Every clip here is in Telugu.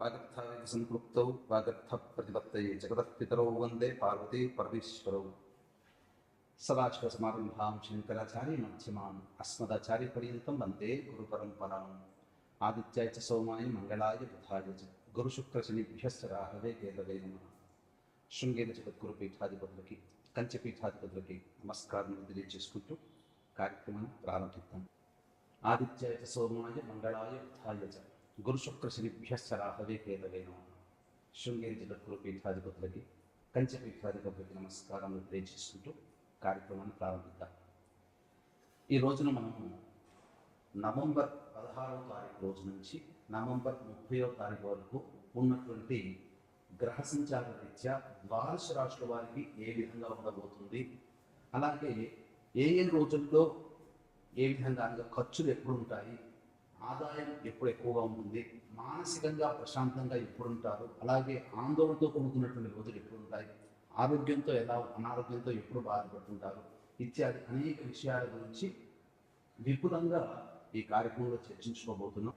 వాగర్థావేక సంతృప్తౌ వాగర్థ ప్రతిపత్తయే జగదఃపితరౌ వందే పార్వతీ పరమేశ్వరౌ. సదాశివ సమారంభాం శంకరాచార్య మధ్యమాం అస్మదాచార్య పర్యంతం వందే గురు పరంపరాం. ఆదిత్యాయ చ సోమాయ మంగళాయ బుధాయ చ గురు శుక్ర శనిభ్యశ్చ రాహవే కేదవే నమ. శృంగేర జగద్గురు పీఠాధిపతులకి కంచె పీఠాధిపతులకి నమస్కారం తెలియజేసుకుంటూ కార్యక్రమాన్ని ప్రారంభిద్దాం. ఆదిత్యాయ చ సోమాయ మంగళాయ బుధాయ చ గురుశుక్ర శుక్ర శనిభ్యశ్చ రాహవే శృంగేరి జిల్లా పీఠాధిపతులకి కంచె పీఠాధిపతులకి నమస్కారం తెలియజేసుకుంటూ కార్యక్రమాన్ని ప్రారంభిద్దాం. ఈ రోజున మనము నవంబర్ పదహారవ తారీఖు రోజు నుంచి నవంబర్ ముప్పైవ తారీఖు వరకు ఉన్నటువంటి గ్రహ సంచార రీత్యా ద్వాదశ రాశుల వారికి ఏ విధంగా ఉండబోతుంది? అలాగే ఏ ఏ రోజుల్లో ఏ విధంగా అనగా ఖర్చులు ఎప్పుడు ఉంటాయి ఆదాయం ఎప్పుడు ఎక్కువగా ఉంటుంది మానసికంగా ప్రశాంతంగా ఎప్పుడు ఉంటారు అలాగే ఆందోళనతో కొనుక్కున్నటువంటి రోజులు ఎప్పుడు ఉంటాయి ఆరోగ్యంతో ఎలా అనారోగ్యంతో ఎప్పుడు బాధపడుతుంటారు ఇత్యాది అనేక విషయాల గురించి విపులంగా ఈ కార్యక్రమంలో చర్చించుకోబోతున్నాం.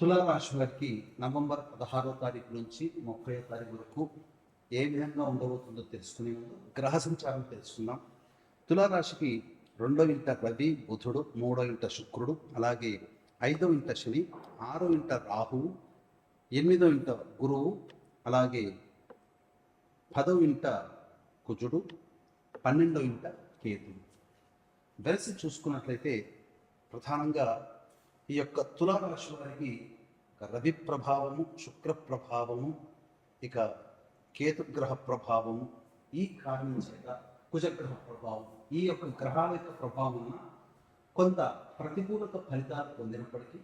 తులారాశి వారికి నవంబర్ పదహారో తారీఖు నుంచి ముప్పై తారీఖు వరకు ఏ విధంగా ఉండబోతుందో తెలుసుకునే ముందు గ్రహ సంచారం తెలుసుకుందాం. తులారాశికి రెండో ఇంట రవి బుధుడు మూడో ఇంట శుక్రుడు అలాగే ఐదో ఇంట శని ఆరో ఇంట రాహువు ఎనిమిదో ఇంట గురువు అలాగే పదో ఇంట కుజుడు పన్నెండో ఇంట కేతుడు. వెరసి చూసుకున్నట్లయితే ప్రధానంగా ఈ యొక్క తులారాశి వారికి రవి ప్రభావము శుక్ర ప్రభావము ఇక కేతుగ్రహ ప్రభావము ఈ కారణం చేత కుజగ్రహ ప్రభావం ఈ యొక్క గ్రహాల యొక్క ప్రభావం కొంత ప్రతికూలత ఫలితాలు పొందినప్పటికీ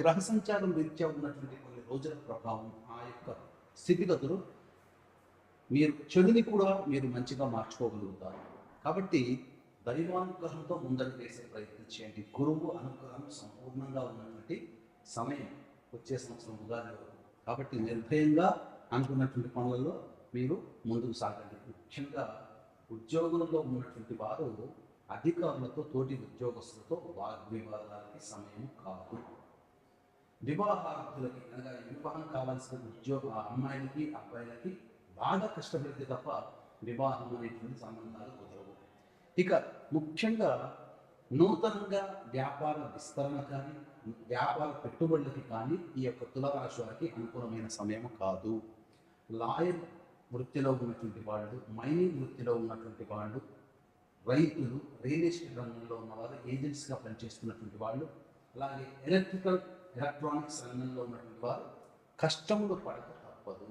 గ్రహ సంచారం రీత్యా ఉన్నటువంటి కొన్ని రోజుల ప్రభావం ఆ యొక్క స్థితిగతులు మీరు చెడుని కూడా మీరు మంచిగా మార్చుకోగలుగుతారు. కాబట్టి దైవానుగ్రహంతో ముందడుగు వేసే ప్రయత్నం చేయండి. గురువు అనుగ్రహం సంపూర్ణంగా ఉన్నటువంటి సమయం వచ్చే సంవత్సరం ఉగాది వరకు. కాబట్టి నిర్భయంగా అనుకున్నటువంటి పనులలో మీరు ముందుకు సాగండి. ముఖ్యంగా ఉద్యోగులలో ఉన్నటువంటి వారు అధికారులతో తోటి ఉద్యోగస్తులతో వాగ్వివాదాలకి సమయం కాదు. వివాహార్థులకి అనగా వివాహం కావాల్సిన ఉద్యోగ ఆ అమ్మాయిలకి అబ్బాయిలకి బాగా కష్టపడితే తప్ప వివాహం అనేటువంటి సంబంధాలు కుదరవు. ఇక ముఖ్యంగా నూతనంగా వ్యాపార విస్తరణ కానీ వ్యాపార పెట్టుబడులకి కానీ ఈ యొక్క తులరాశి వారికి అనుకూలమైన సమయం కాదు. లాయర్ వృత్తిలో ఉన్నటువంటి వాళ్ళు మైనింగ్ వృత్తిలో ఉన్నటువంటి వాళ్ళు రైతులు రియల్ ఎస్టేట్ రంగంలో ఉన్న వాళ్ళు ఏజెంట్స్గా పనిచేస్తున్నటువంటి వాళ్ళు అలాగే ఎలక్ట్రికల్ ఎలక్ట్రానిక్స్ రంగంలో ఉన్నటువంటి వారు కష్టములు పడక తప్పదు.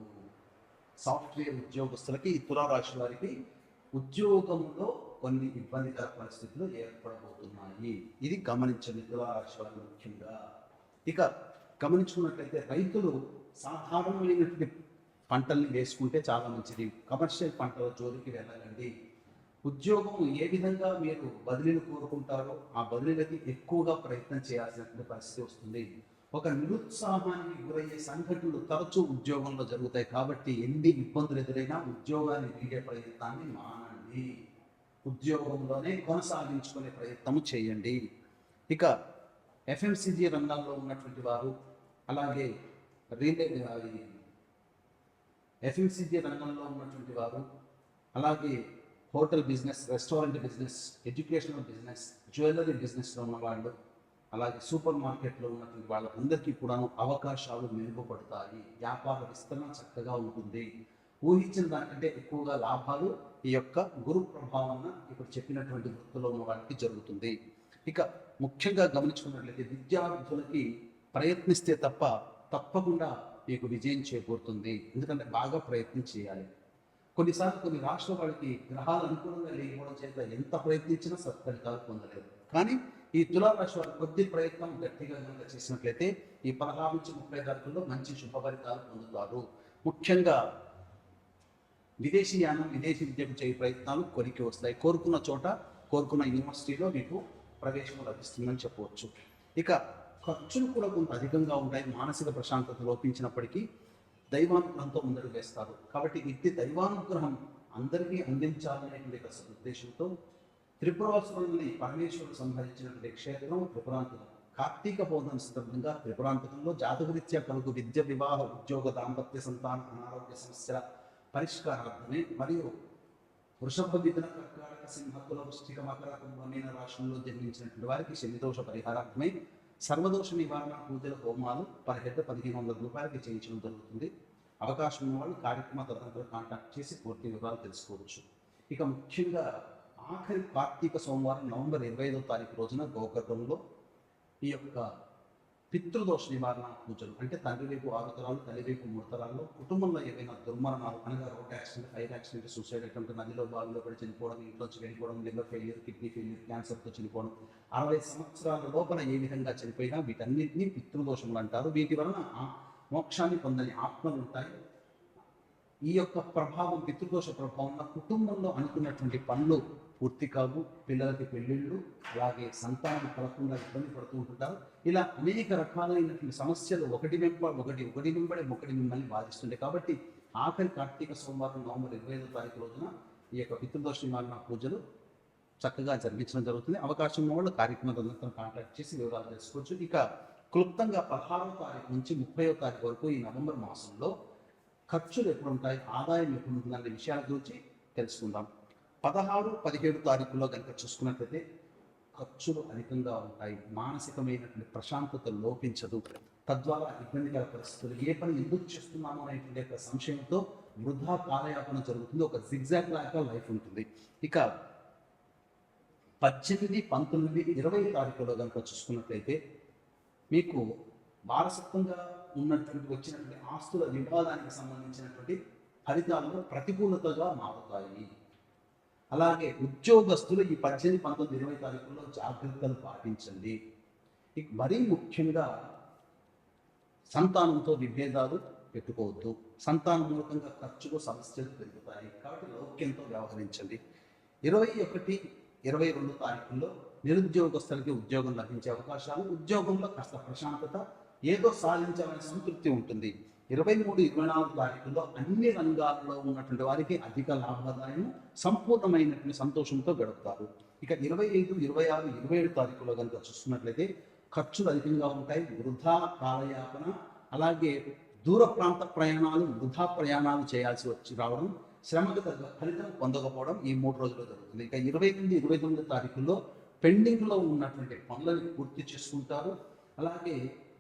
సాఫ్ట్వేర్ ఉద్యోగస్తులకి ఈ తులారాశి వారికి ఉద్యోగంలో కొన్ని ఇబ్బందికర పరిస్థితులు ఏర్పడబోతున్నాయి. ఇది గమనించండి తులారాశి వారు ముఖ్యంగా. ఇక గమనించుకున్నట్లయితే రైతులు సాధారణమైనటువంటి పంటల్ని వేసుకుంటే చాలా మంచిది. కమర్షియల్ పంటల జోలికి వెళ్ళకండి. ఉద్యోగం ఏ విధంగా మీరు బదిలీలు కోరుకుంటారో ఆ బదిలీలకి ఎక్కువగా ప్రయత్నం చేయాల్సినటువంటి పరిస్థితి వస్తుంది. ఒక నిరుత్సాహానికి గురయ్యే సంఘటనలు తరచూ ఉద్యోగంలో జరుగుతాయి కాబట్టి ఎన్ని ఇబ్బందులు ఎదురైనా ఉద్యోగాన్ని వీడే ప్రయత్నాన్ని మానండి. ఉద్యోగంలోనే కొనసాగించుకునే ప్రయత్నం చేయండి. ఇక ఎఫ్ఎంసీజీ రంగంలో ఉన్నటువంటి వారు అలాగే రీలే ఎఫ్ఎంసీజీ రంగంలో ఉన్నటువంటి వారు అలాగే hotel business restaurant business educational business jewellery బిజినెస్లో ఉన్న వాళ్ళు అలాగే సూపర్ మార్కెట్లో ఉన్నటువంటి వాళ్ళందరికీ కూడా అవకాశాలు మెరుగుపడతాయి. వ్యాపార విస్తరణ చక్కగా ఉంటుంది. ఊహించిన దానికంటే ఎక్కువగా లాభాలు ఈ యొక్క గురు ప్రభావం ఇప్పుడు చెప్పినటువంటి వృత్తిలో ఉన్న వాళ్ళకి జరుగుతుంది. ఇక ముఖ్యంగా గమనించుకున్నట్లయితే విద్యార్థులకి ప్రయత్నిస్తే తప్ప తప్పకుండా మీకు విజయం చేకూరుతుంది. ఎందుకంటే బాగా ప్రయత్నం చేయాలి. కొన్నిసార్లు కొన్ని రాష్ట్ర వాళ్ళకి గ్రహాలు అనుకూలంగా లేకపోవడం చేత ఎంత ప్రయత్నించినా సత్ఫలితాలు పొందలేదు. కానీ ఈ తులారాశి వారు కొద్ది ప్రయత్నం గట్టిగా కనుక చేసినట్లయితే ఈ పదహారు నుంచి ముప్పై తారీఖుల్లో మంచి శుభ ఫలితాలు పొందుతారు. ముఖ్యంగా విదేశీ యానం విదేశీ విద్యకు చేయ ప్రయత్నాలు కొరికి వస్తాయి. కోరుకున్న చోట కోరుకున్న యూనివర్సిటీలో మీకు ప్రవేశం లభిస్తుందని చెప్పవచ్చు. ఇక ఖర్చులు కూడా కొంత అధికంగా ఉంటాయి. మానసిక ప్రశాంతత లోపించినప్పటికీ దైవానుగ్రహంతో ముందడు వేస్తారు. కాబట్టి ఇట్టి దైవానుగ్రహం అందరికీ అందించాలనేటువంటి ఉద్దేశంతో త్రిపురాసురుల్ని పరమేశ్వరుడు సంహరించినటువంటి క్షేత్రం త్రిపురాంతకం. కార్తీక పౌర్ణమి సందర్భంగా త్రిపురాంతకంలో జాతకరీత్యా కలుగు విద్య వివాహ ఉద్యోగ దాంపత్య సంతాన అనారోగ్య సమస్యల పరిష్కారార్థమే మరియు వృషభ మిథున కర్కాటక సింహకుల వృష్టిక మకర కుంభమైన రాష్ట్రంలో జన్మించినటువంటి వారికి శనిదోష పరిహారార్థమై సర్వదోష నివారణ పూజల హోమాలు పదిహేడు పదిహేను వందల రూపాయలకి చేయించడం జరుగుతుంది. అవకాశం ఉన్న వాళ్ళు కార్యక్రమ తదనంతరం కాంటాక్ట్ చేసి పూర్తి వివరాలు తెలుసుకోవచ్చు. ఇక ముఖ్యంగా ఆఖరి కార్తీక సోమవారం నవంబర్ ఇరవై ఐదో తారీఖు రోజున గోకర్ణంలో ఈ యొక్క పితృదోష నివారణ పూజలు. అంటే తండ్రి వైపు ఆరు తరాలు తల్లి వైపు మూడు తరాల్లో కుటుంబంలో ఏవైనా దుర్మరణాలు అనగా road accident fire accident suicide attempt నదిలో బావిలో పడి చనిపోవడం ఇంట్లో చనిపోవడం లివర్ ఫెయిల్యూర్ కిడ్నీ ఫెయిల్యూర్ క్యాన్సర్తో చనిపోవడం అరవై సంవత్సరాల లోపల ఏ విధంగా చనిపోయినా వీటన్నిటిని పితృదోషములు అంటారు. వీటి వలన ఆ మోక్షాన్ని పొందని ఆత్మలు ఉంటాయి. ఈ యొక్క ప్రభావం పితృదోష ప్రభావం కుటుంబంలో అనుకున్నటువంటి పనులు పూర్తి కావు పిల్లలకి పెళ్ళిళ్ళు అలాగే సంతానం కలగకుండా ఇబ్బంది పడుతూ ఉంటుంటారు ఇలా అనేక రకాలైనటువంటి సమస్యలు ఒకటి వెంబ ఒకటి ఒకటి వెంబడి ఒకటి మిమ్మల్ని బాధిస్తుండే కాబట్టి ఆఖరి కార్తీక సోమవారం నవంబర్ ఇరవై ఐదో తారీఖు రోజున ఈ యొక్క పితృదోష నివారణ పూజలు చక్కగా జరిపించడం జరుగుతుంది. అవకాశం ఉన్న వాళ్ళు కార్యక్రమం కాంటాక్ట్ చేసి వివరాలు తెలుసుకోవచ్చు. ఇక క్లుప్తంగా పదహారవ తారీఖు నుంచి ముప్పైవ తారీఖు వరకు ఈ నవంబర్ మాసంలో ఖర్చులు ఎప్పుడు ఉంటాయి ఆదాయం ఎప్పుడు ఉంటుంది అనే విషయాల గురించి తెలుసుకుందాం. పదహారు పదిహేడు తారీఖుల్లో కనుక చూసుకున్నట్లయితే ఖర్చులు అధికంగా ఉంటాయి. మానసికమైనటువంటి ప్రశాంతత లోపించదు. తద్వారా ఇబ్బందికర పరిస్థితులు. ఏ పని ఎందుకు చేస్తున్నాము అనేటువంటి యొక్క సంశయంతో వృధా కాలయాపన జరుగుతుంది. ఒక జిగ్జాగ్ లాగా లైఫ్ ఉంటుంది. ఇక పద్దెనిమిది పంతొమ్మిది ఇరవై తారీఖులో కనుక చూసుకున్నట్లయితే మీకు వారసత్వంగా ఉన్నటువంటి వచ్చినటువంటి ఆస్తుల వివాదానికి సంబంధించినటువంటి ఫలితాలు ప్రతికూలతగా మారుతాయి. అలాగే ఉద్యోగస్తులు ఈ పద్దెనిమిది పంతొమ్మిది ఇరవై తారీఖుల్లో జాగ్రత్తలు పాటించండి. ఇక మరీ ముఖ్యంగా సంతానంతో విభేదాలు పెట్టుకోవద్దు. సంతానం మూలకంగా ఖర్చులు సమస్యలు పెరుగుతాయి. కాబట్టి లౌక్యంతో వ్యవహరించండి. ఇరవై ఒకటి ఇరవై రెండు తారీఖుల్లో నిరుద్యోగస్తులకి ఉద్యోగం లభించే అవకాశాలు ఉద్యోగంలో కాస్త ప్రశాంతత ఏదో సాధించాలనే సంతృప్తి ఉంటుంది. ఇరవై మూడు ఇరవై నాలుగు తారీఖుల్లో అన్ని రంగాల్లో ఉన్నటువంటి వారికి అధిక లాభదాయం సంపూర్ణమైనటువంటి సంతోషంతో గడుపుతారు. ఇక ఇరవై ఐదు ఇరవై ఆరు ఇరవై ఏడు తారీఖులో కనుక చూస్తున్నట్లయితే ఖర్చులు అధికంగా ఉంటాయి వృధా కాలయాపన అలాగే దూర ప్రాంత ప్రయాణాలు వృధా ప్రయాణాలు చేయాల్సి వచ్చి రావడం శ్రమకు తగ్గ ఫలితం పొందకపోవడం ఈ మూడు రోజుల్లో జరుగుతుంది. ఇక ఇరవై ఎనిమిది ఇరవై తొమ్మిది తారీఖుల్లో పెండింగ్లో ఉన్నటువంటి పనులను పూర్తి చేసుకుంటారు. అలాగే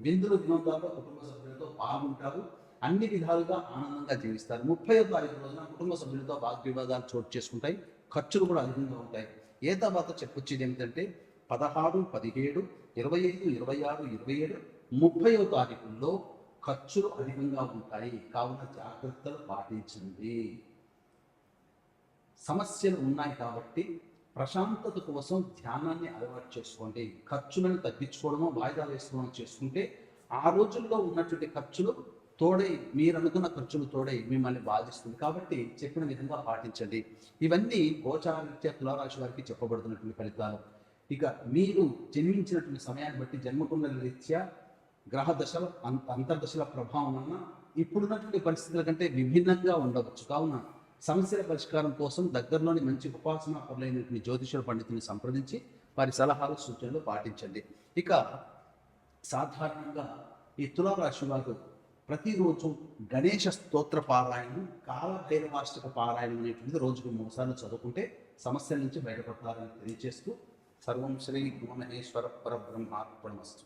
విందులు వినోదాల్లో కుటుంబ సభ్యులతో బాగుంటారు. అన్ని విధాలుగా ఆనందంగా జీవిస్తారు. ముప్పై తారీఖు రోజున కుటుంబ సభ్యులతో వాగ్వివాదాలు చోటు చేసుకుంటాయి. ఖర్చులు కూడా అధికంగా ఉంటాయి. ఏ తర్వాత చెప్పొచ్చేది ఏమిటంటే పదహారు పదిహేడు ఇరవై ఐదు ఇరవై ఆరు ఇరవై ఏడు ముప్పై తారీఖుల్లో ఖర్చులు అధికంగా ఉంటాయి. కావున జాగ్రత్తలు పాటించండి. సమస్యలు ఉన్నాయి కాబట్టి ప్రశాంతత కోసం ధ్యానాన్ని అలవాటు చేసుకోండి. ఖర్చులను తగ్గించుకోవడమో వాయిదా వేసుకోవడం చేసుకుంటే ఆ రోజుల్లో ఉన్నటువంటి ఖర్చులు తోడై మీరు అనుకున్న ఖర్చులు తోడై మిమ్మల్ని బాధిస్తుంది. కాబట్టి చెప్పిన విధంగా పాటించండి. ఇవన్నీ గోచారరీత్యా తులారాశి వారికి చెప్పబడుతున్నటువంటి ఫలితాలు. ఇక మీరు జన్మించినటువంటి సమయాన్ని బట్టి జన్మకుండల రీత్యా గ్రహ దశల అంత అంతర్దశల ప్రభావం వలన ఇప్పుడున్నటువంటి పరిస్థితుల కంటే విభిన్నంగా ఉండవచ్చు. కావున సమస్యల పరిష్కారం కోసం దగ్గరలోని మంచి ఉపాసన పరులైనటువంటి జ్యోతిషుల పండితుని సంప్రదించి వారి సలహాలు సూచనలు పాటించండి. ఇక సాధారణంగా ఈ తులారాశి వారు ప్రతిరోజు గణేష స్తోత్ర పారాయణం కాలభైరవాష్టక పారాయణం అనేటువంటిది రోజుకు మూడుసార్లు చదువుకుంటే సమస్యల నుంచి బయటపడతారని తెలియజేస్తూ సర్వం శ్రీ గుణమహేశ్వర పరబ్రహ్మార్పణమస్తు.